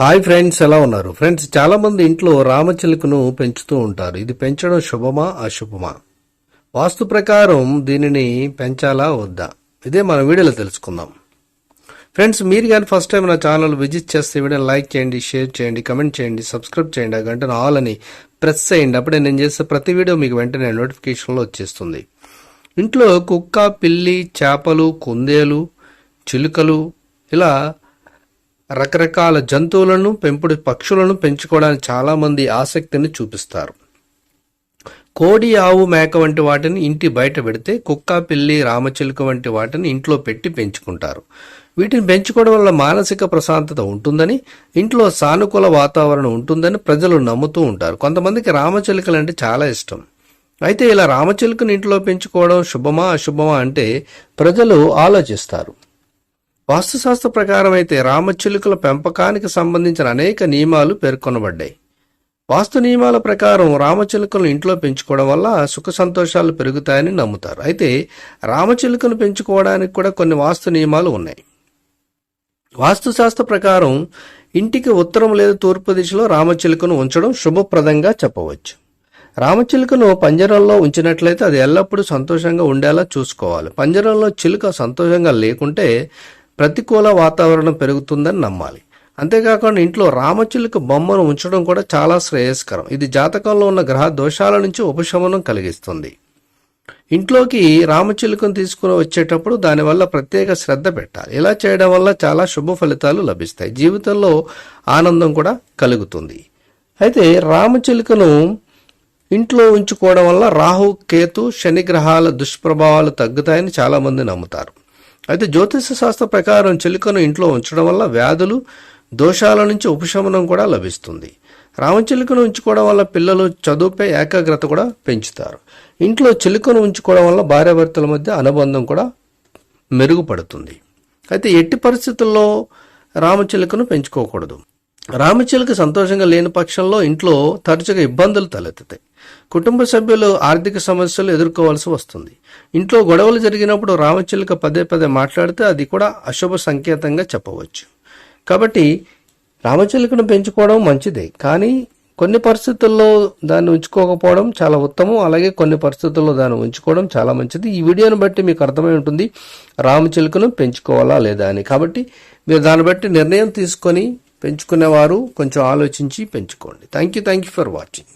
Hi friends ఎలా ఉన్నారు? Friends చాలా మంది ఇంట్లో రామచిలుకను పెంచుతూ ఉంటారు. ఇది పెంచడం శుభమా అశుభమా? వాస్తు ప్రకారం దీనిని పెంచాలా వద్దా? ఇదే మన వీడియోలో తెలుసుకుందాం. ఫ్రెండ్స్ మీరు కానీ ఫస్ట్ టైం నా ఛానల్ విజిట్ చేస్తే వీడియో లైక్ చేయండి షేర్ చేయండి కమెంట్ చేయండి సబ్స్క్రైబ్ చేయండి ఆ గంటను ఆల్ అని ప్రెస్ చేయండి. అప్పుడే నేను చేసే ప్రతి వీడియో మీకు వెంటనే నోటిఫికేషన్లో వచ్చేస్తుంది. ఇంట్లో కుక్క పిల్లి చేపలు కుందేలు చిలుకలు ఇలా రకరకాల జంతువులను పెంపుడు పక్షులను పెంచుకోవడానికి చాలామంది ఆసక్తిని చూపిస్తారు. కోడి ఆవు మేక వంటి వాటిని ఇంటి బయట పెడితే కుక్క పిల్లి రామచిలుక వంటి వాటిని ఇంట్లో పెట్టి పెంచుకుంటారు. వీటిని పెంచుకోవడం వల్ల మానసిక ప్రశాంతత ఉంటుందని ఇంట్లో సానుకూల వాతావరణం ఉంటుందని ప్రజలు నమ్ముతూ ఉంటారు. కొంతమందికి రామచిలుకలు అంటే చాలా ఇష్టం. అయితే ఇలా రామచిలుకను ఇంట్లో పెంచుకోవడం శుభమా అశుభమా అంటే ప్రజలు ఆలోచిస్తారు. వాస్తుశాస్త్ర ప్రకారం అయితే రామచిలుకల పెంపకానికి సంబంధించిన అనేక నియమాలు పేర్కొనబడ్డాయి. వాస్తు నియమాల ప్రకారం రామచిలుకలను ఇంట్లో పెంచుకోవడం వల్ల సుఖ సంతోషాలు పెరుగుతాయని నమ్ముతారు. అయితే రామచిలుకను పెంచుకోవడానికి కూడా కొన్ని వాస్తు నియమాలు ఉన్నాయి. వాస్తుశాస్త్ర ప్రకారం ఇంటికి ఉత్తరం లేదా తూర్పు దిశలో రామచిలుకను ఉంచడం శుభప్రదంగా చెప్పవచ్చు. రామచిలుకను పంజరంలో ఉంచినట్లయితే అది ఎల్లప్పుడూ సంతోషంగా ఉండేలా చూసుకోవాలి. పంజరంలో చిలుక సంతోషంగా లేకుంటే ప్రతికూల వాతావరణం పెరుగుతుందని నమ్మాలి. అంతేకాకుండా ఇంట్లో రామచిలుక బొమ్మను ఉంచడం కూడా చాలా శ్రేయస్కరం. ఇది జాతకంలో ఉన్న గ్రహ దోషాల నుంచి ఉపశమనం కలిగిస్తుంది. ఇంట్లోకి రామచిలుకను తీసుకుని వచ్చేటప్పుడు దానివల్ల ప్రత్యేక శ్రద్ధ పెట్టాలి. ఇలా చేయడం వల్ల చాలా శుభ ఫలితాలు లభిస్తాయి. జీవితంలో ఆనందం కూడా కలుగుతుంది. అయితే రామచిలుకను ఇంట్లో ఉంచుకోవడం వల్ల రాహు కేతు శని గ్రహాల దుష్ప్రభావాలు తగ్గుతాయని చాలామంది నమ్ముతారు. అయితే జ్యోతిష శాస్త్ర ప్రకారం చిలుకను ఇంట్లో ఉంచడం వల్ల వ్యాధులు దోషాల నుంచి ఉపశమనం కూడా లభిస్తుంది. రామచిలుకను ఉంచుకోవడం వల్ల పిల్లలు చదువుపై ఏకాగ్రత కూడా పెంచుతారు. ఇంట్లో చిలుకను ఉంచుకోవడం వల్ల భార్యాభర్తల మధ్య అనుబంధం కూడా మెరుగుపడుతుంది. అయితే ఎట్టి పరిస్థితుల్లో రామచిలుకను పెంచుకోకూడదు. రామచిలుక సంతోషంగా లేని పక్షంలో ఇంట్లో తరచుగా ఇబ్బందులు తలెత్తుతాయి. కుటుంబ సభ్యులు ఆర్థిక సమస్యలు ఎదుర్కోవాల్సి వస్తుంది. ఇంట్లో గొడవలు జరిగినప్పుడు రామచిలుక పదే పదే మాట్లాడితే అది కూడా అశుభ సంకేతంగా చెప్పవచ్చు. కాబట్టి రామచిలుకను పెంచుకోవడం మంచిదే. కానీ కొన్ని పరిస్థితుల్లో దాన్ని ఉంచుకోకపోవడం చాలా ఉత్తమం. అలాగే కొన్ని పరిస్థితుల్లో దాన్ని ఉంచుకోవడం చాలా మంచిది. ఈ వీడియోను బట్టి మీకు అర్థమై ఉంటుంది రామచిలుకను పెంచుకోవాలా లేదా అని. కాబట్టి మీరు దాన్ని బట్టి నిర్ణయం తీసుకొని పెంచుకునేవారు కొంచెం ఆలోచించి పెంచుకోండి. Thank you thank you for watching